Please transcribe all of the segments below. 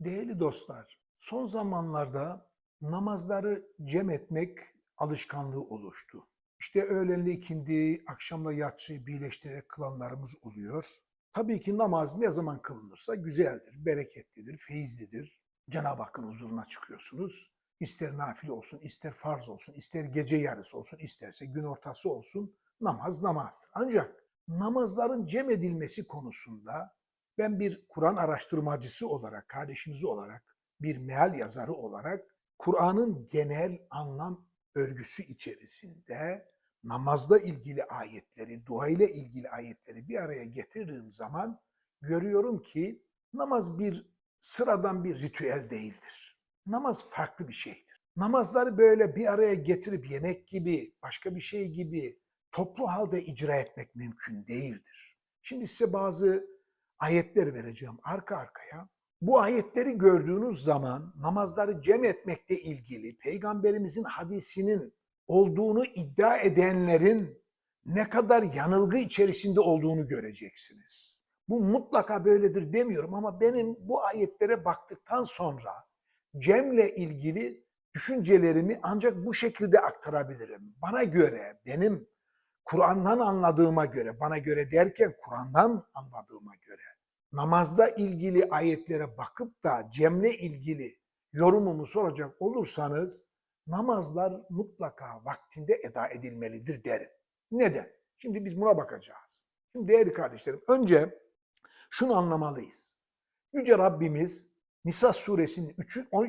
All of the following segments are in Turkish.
Değerli dostlar, son zamanlarda namazları cem etmek alışkanlığı oluştu. İşte öğlenle ikindi, akşamla yatsıyı birleştirerek kılanlarımız oluyor. Tabii ki namaz ne zaman kılınırsa güzeldir, bereketlidir, feyizlidir. Cenab-ı Hakk'ın huzuruna çıkıyorsunuz. İster nafile olsun, ister farz olsun, ister gece yarısı olsun, isterse gün ortası olsun. Namaz namazdır. Ancak namazların cem edilmesi konusunda ben bir Kur'an araştırmacısı olarak, kardeşiniz olarak, bir meal yazarı olarak Kur'an'ın genel anlam örgüsü içerisinde namazla ilgili ayetleri, dua ile ilgili ayetleri bir araya getirdiğim zaman görüyorum ki namaz bir sıradan bir ritüel değildir. Namaz farklı bir şeydir. Namazları böyle bir araya getirip yemek gibi, başka bir şey gibi toplu halde icra etmek mümkün değildir. Şimdi size bazı ayetler vereceğim arka arkaya. Bu ayetleri gördüğünüz zaman namazları cem etmekle ilgili peygamberimizin hadisinin olduğunu iddia edenlerin ne kadar yanılgı içerisinde olduğunu göreceksiniz. Bu mutlaka böyledir demiyorum ama benim bu ayetlere baktıktan sonra Cem'le ilgili düşüncelerimi ancak bu şekilde aktarabilirim. Bana göre, benim Kur'an'dan anladığıma göre, bana göre derken Kur'an'dan anladığıma göre namazla ilgili ayetlere bakıp da Cem'le ilgili yorumumu soracak olursanız namazlar mutlaka vaktinde eda edilmelidir derim. Neden? Şimdi biz buna bakacağız. Şimdi değerli kardeşlerim önce şunu anlamalıyız. Yüce Rabbimiz Nisa suresinin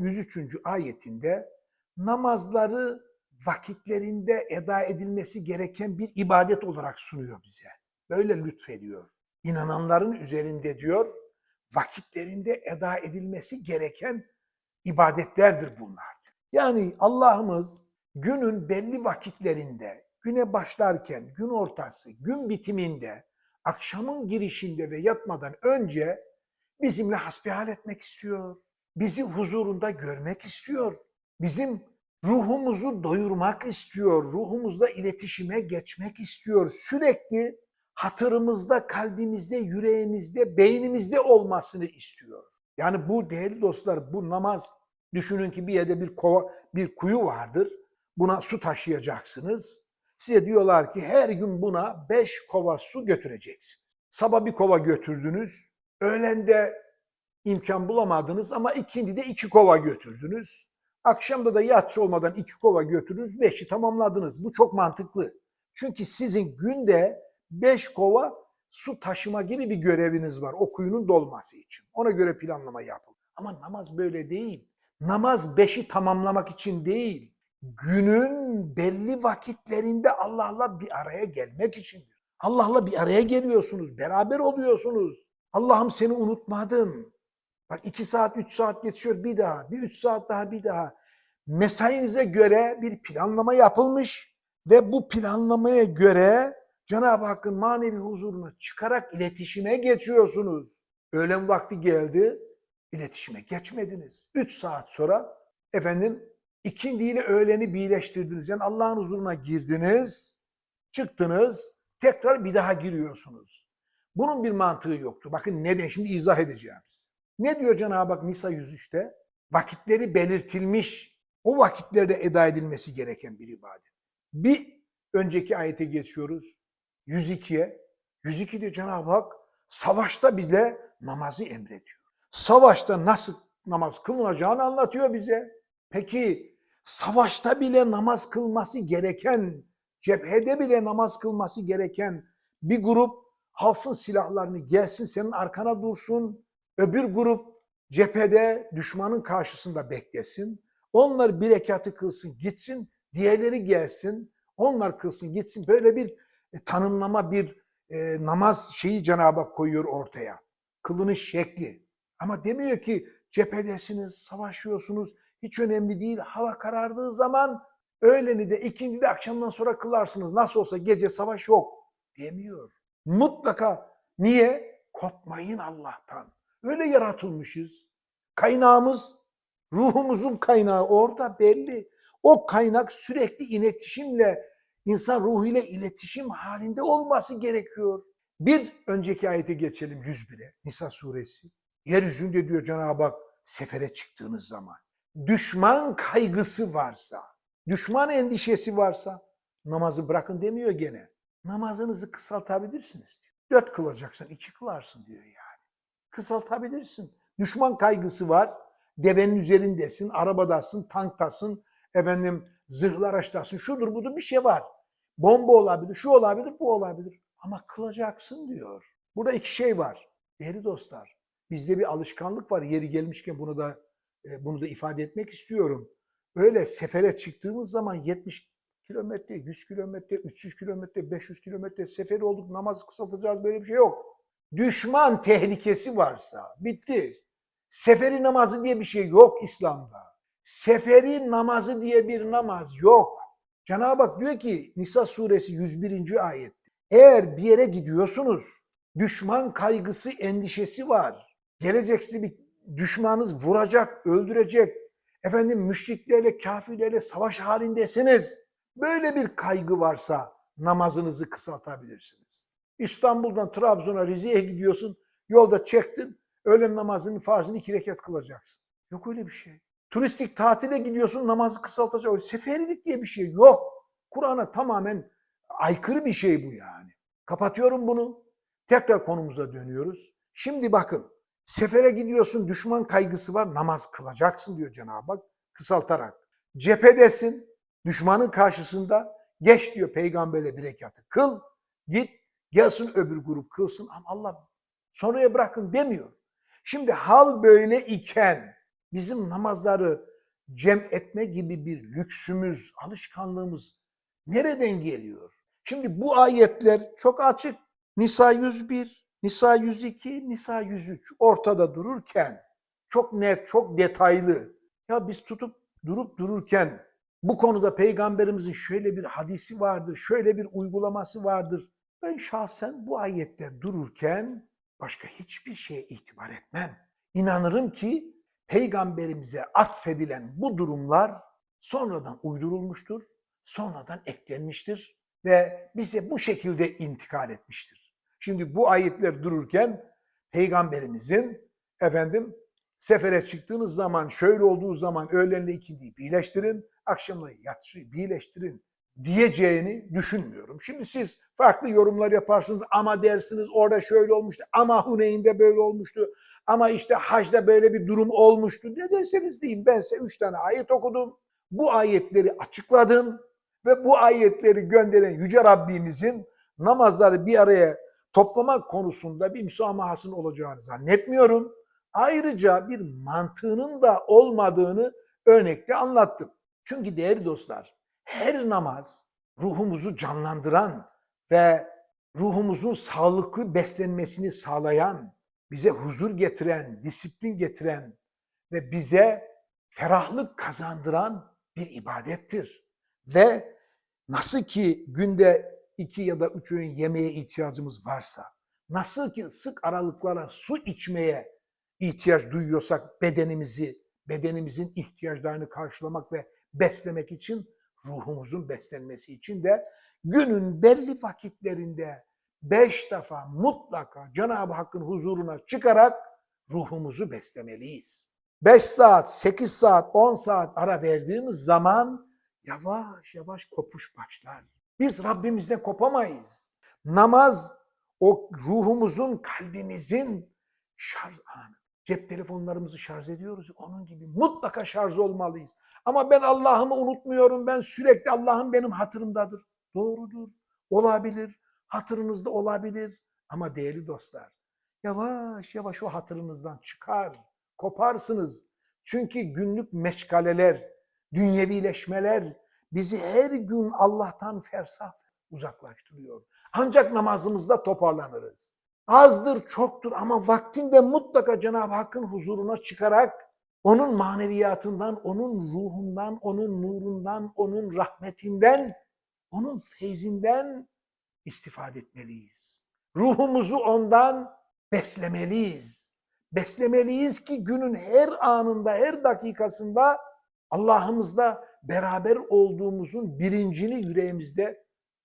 103. ayetinde namazları vakitlerinde eda edilmesi gereken bir ibadet olarak sunuyor bize. Böyle lütfediyor. İnananların üzerinde diyor vakitlerinde eda edilmesi gereken ibadetlerdir bunlar. Yani Allah'ımız günün belli vakitlerinde, güne başlarken, gün ortası, gün bitiminde, akşamın girişinde ve yatmadan önce bizimle hasbihal etmek istiyor. Bizi huzurunda görmek istiyor. Bizim ruhumuzu doyurmak istiyor. Ruhumuzla iletişime geçmek istiyor. Sürekli hatırımızda, kalbimizde, yüreğimizde, beynimizde olmasını istiyor. Yani bu değerli dostlar bu namaz düşünün ki bir yerde bir kova, bir kuyu vardır. Buna su taşıyacaksınız. Size diyorlar ki her gün buna beş kova su götüreceksin. Sabah bir kova götürdünüz. Öğlende imkan bulamadınız ama ikindi de iki kova götürdünüz. Akşamda da yatsı olmadan iki kova götürdünüz, beşi tamamladınız. Bu çok mantıklı. Çünkü sizin günde beş kova su taşıma gibi bir göreviniz var o kuyunun dolması için. Ona göre planlama yapın. Ama namaz böyle değil. Namaz beşi tamamlamak için değil. Günün belli vakitlerinde Allah'la bir araya gelmek içindir. Allah'la bir araya geliyorsunuz, beraber oluyorsunuz. Allah'ım seni unutmadım. Bak iki saat, üç saat geçiyor bir daha, bir üç saat daha bir daha. Mesainize göre bir planlama yapılmış ve bu planlamaya göre Cenab-ı Hakk'ın manevi huzuruna çıkarak iletişime geçiyorsunuz. Öğlen vakti geldi, iletişime geçmediniz. Üç saat sonra efendim ikindi ile öğleni birleştirdiniz. Yani Allah'ın huzuruna girdiniz, çıktınız, tekrar bir daha giriyorsunuz. Bunun bir mantığı yoktu. Bakın neden? Şimdi izah edeceğim. Ne diyor Cenab-ı Hak Nisa 103'te? Vakitleri belirtilmiş, o vakitlerde eda edilmesi gereken bir ibadet. Bir önceki ayete geçiyoruz. 102'ye. 102'de Cenab-ı Hak savaşta bile namazı emrediyor. Savaşta nasıl namaz kılınacağını anlatıyor bize. Peki savaşta bile namaz kılması gereken, cephede bile namaz kılması gereken bir grup alsın silahlarını gelsin senin arkana dursun. Öbür grup cephede düşmanın karşısında beklesin. Onlar bir rekatı kılsın gitsin. Diğerleri gelsin. Onlar kılsın gitsin. Böyle bir e, tanımlama bir e, namaz şeyi Cenab-ı Hak koyuyor ortaya. Kılınış şekli. Ama demiyor ki cephedesiniz, savaşıyorsunuz. Hiç önemli değil. Hava karardığı zaman öğleni de ikindi de akşamdan sonra kılarsınız. Nasıl olsa gece savaş yok demiyor. Mutlaka niye? Kopmayın Allah'tan. Öyle yaratılmışız. Kaynağımız, ruhumuzun kaynağı orada belli. O kaynak sürekli iletişimle, insan ruhuyla iletişim halinde olması gerekiyor. Bir önceki ayete geçelim 101'e, Nisa suresi. Yeryüzünde diyor Cenab-ı Hak sefere çıktığınız zaman, düşman kaygısı varsa, düşman endişesi varsa namazı bırakın demiyor gene. Namazınızı kısaltabilirsiniz diyor. Dört kılacaksın, iki kılarsın diyor yani. Kısaltabilirsin. Düşman kaygısı var. Devenin üzerindesin, arabadasın, tanktasın, efendim zırhlı araçtasın, şudur budur bir şey var. Bomba olabilir, şu olabilir, bu olabilir. Ama kılacaksın diyor. Burada iki şey var. Değerli dostlar, bizde bir alışkanlık var. Yeri gelmişken bunu da e, bunu da ifade etmek istiyorum. Öyle sefere çıktığımız zaman 70 kilometre, 100 kilometre, 300 kilometre, 500 kilometre seferi olduk, namazı kısaltacağız böyle bir şey yok. Düşman tehlikesi varsa bitti. Seferi namazı diye bir şey yok İslam'da. Seferi namazı diye bir namaz yok. Cenab-ı Hak diyor ki Nisa suresi 101. ayet. Eğer bir yere gidiyorsunuz, düşman kaygısı, endişesi var. Gelecek sizi bir düşmanınız vuracak, öldürecek. Efendim müşriklerle, kafirlerle savaş halindesiniz. Böyle bir kaygı varsa namazınızı kısaltabilirsiniz. İstanbul'dan Trabzon'a, Rize'ye gidiyorsun. Yolda çektin. Öğlen namazının farzını iki rekat kılacaksın. Yok öyle bir şey. Turistik tatile gidiyorsun namazı kısaltacak. Seferilik diye bir şey yok. Kur'an'a tamamen aykırı bir şey bu yani. Kapatıyorum bunu. Tekrar konumuza dönüyoruz. Şimdi bakın sefere gidiyorsun düşman kaygısı var namaz kılacaksın diyor Cenab-ı Hak kısaltarak. Cephedesin düşmanın karşısında geç diyor peygamberle bir rekatı kıl git gelsin öbür grup kılsın ama Allah sonraya bırakın demiyor. Şimdi hal böyle iken bizim namazları cem etme gibi bir lüksümüz, alışkanlığımız nereden geliyor? Şimdi bu ayetler çok açık. Nisa 101, Nisa 102, Nisa 103 ortada dururken çok net, çok detaylı. Ya biz tutup durup dururken bu konuda peygamberimizin şöyle bir hadisi vardır, şöyle bir uygulaması vardır. Ben şahsen bu ayetler dururken başka hiçbir şeye itibar etmem. İnanırım ki peygamberimize atfedilen bu durumlar sonradan uydurulmuştur, sonradan eklenmiştir ve bize bu şekilde intikal etmiştir. Şimdi bu ayetler dururken peygamberimizin efendim sefere çıktığınız zaman şöyle olduğu zaman öğlenle ikindiyi birleştirin, akşamla yatsıyı birleştirin diyeceğini düşünmüyorum. Şimdi siz farklı yorumlar yaparsınız ama dersiniz orada şöyle olmuştu ama Huneyn'de böyle olmuştu ama işte hacda böyle bir durum olmuştu. Ne derseniz deyin ben size üç tane ayet okudum. Bu ayetleri açıkladım ve bu ayetleri gönderen Yüce Rabbimizin namazları bir araya toplamak konusunda bir müsamahasının olacağını zannetmiyorum. Ayrıca bir mantığının da olmadığını örnekle anlattım. Çünkü değerli dostlar her namaz ruhumuzu canlandıran ve ruhumuzun sağlıklı beslenmesini sağlayan, bize huzur getiren, disiplin getiren ve bize ferahlık kazandıran bir ibadettir. Ve nasıl ki günde iki ya da üç öğün yemeğe ihtiyacımız varsa, nasıl ki sık aralıklarla su içmeye ihtiyaç duyuyorsak bedenimizi, bedenimizin ihtiyaçlarını karşılamak ve beslemek için ruhumuzun beslenmesi için de günün belli vakitlerinde beş defa mutlaka Cenab-ı Hakk'ın huzuruna çıkarak ruhumuzu beslemeliyiz. Beş saat, sekiz saat, on saat ara verdiğimiz zaman yavaş yavaş kopuş başlar. Biz Rabbimizden kopamayız. Namaz o ruhumuzun, kalbimizin şarj anı. Cep telefonlarımızı şarj ediyoruz. Onun gibi mutlaka şarj olmalıyız. Ama ben Allah'ımı unutmuyorum. Ben sürekli Allah'ım benim hatırımdadır. Doğrudur. Olabilir. Hatırınızda olabilir. Ama değerli dostlar yavaş yavaş o hatırınızdan çıkar. Koparsınız. Çünkü günlük meşgaleler, dünyevileşmeler bizi her gün Allah'tan fersah uzaklaştırıyor. Ancak namazımızda toparlanırız. Azdır, çoktur ama vaktinde mutlaka Cenab-ı Hakk'ın huzuruna çıkarak onun maneviyatından, onun ruhundan, onun nurundan, onun rahmetinden, onun feyzinden istifade etmeliyiz. Ruhumuzu ondan beslemeliyiz. Beslemeliyiz ki günün her anında, her dakikasında Allah'ımızla beraber olduğumuzun bilincini yüreğimizde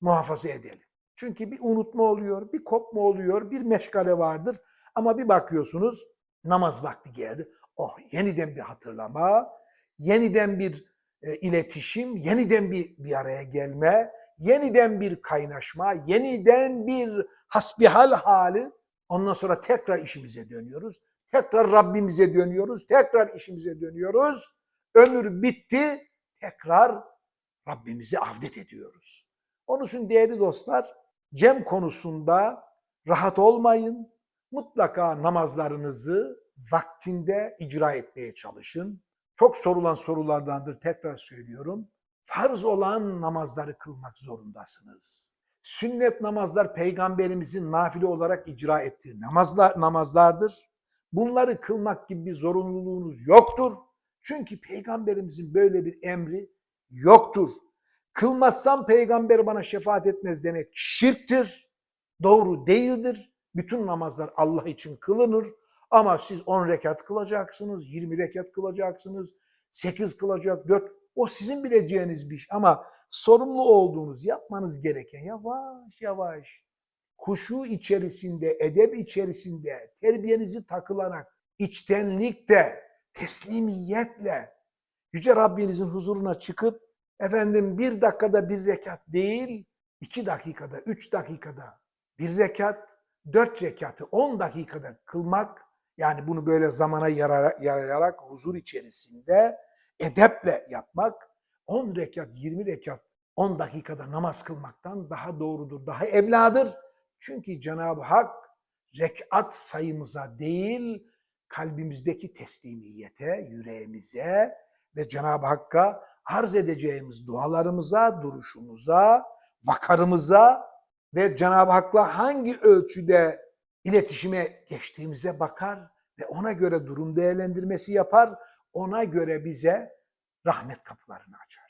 muhafaza edelim. Çünkü bir unutma oluyor, bir kopma oluyor, bir meşgale vardır. Ama bir bakıyorsunuz namaz vakti geldi. Oh, yeniden bir hatırlama, yeniden bir e, iletişim, yeniden bir bir araya gelme, yeniden bir kaynaşma, yeniden bir hasbihal hali. Ondan sonra tekrar işimize dönüyoruz. Tekrar Rabbimize dönüyoruz. Tekrar işimize dönüyoruz. Ömür bitti. Tekrar Rabbimizi avdet ediyoruz. Onun için değerli dostlar, cem konusunda rahat olmayın. Mutlaka namazlarınızı vaktinde icra etmeye çalışın. Çok sorulan sorulardandır tekrar söylüyorum. Farz olan namazları kılmak zorundasınız. Sünnet namazlar peygamberimizin nafile olarak icra ettiği namazlar namazlardır. Bunları kılmak gibi bir zorunluluğunuz yoktur. Çünkü peygamberimizin böyle bir emri yoktur. Kılmazsam peygamber bana şefaat etmez demek şirktir. Doğru değildir. Bütün namazlar Allah için kılınır. Ama siz 10 rekat kılacaksınız, 20 rekat kılacaksınız, 8 kılacak, 4. O sizin bileceğiniz bir iş. Ama sorumlu olduğunuz, yapmanız gereken yavaş yavaş, kuşu içerisinde, edep içerisinde, terbiyenizi takılarak, içtenlikle, teslimiyetle, Yüce Rabbinizin huzuruna çıkıp, efendim bir dakikada bir rekat değil, iki dakikada, üç dakikada bir rekat, dört rekatı on dakikada kılmak, yani bunu böyle zamana yarayarak, huzur içerisinde edeple yapmak, 10 rekat, 20 rekat, 10 dakikada namaz kılmaktan daha doğrudur, daha evladır. Çünkü Cenab-ı Hak rekat sayımıza değil, kalbimizdeki teslimiyete, yüreğimize ve Cenab-ı Hakk'a arz edeceğimiz dualarımıza, duruşumuza, vakarımıza ve Cenab-ı Hak'la hangi ölçüde iletişime geçtiğimize bakar ve ona göre durum değerlendirmesi yapar, ona göre bize rahmet kapılarını açar.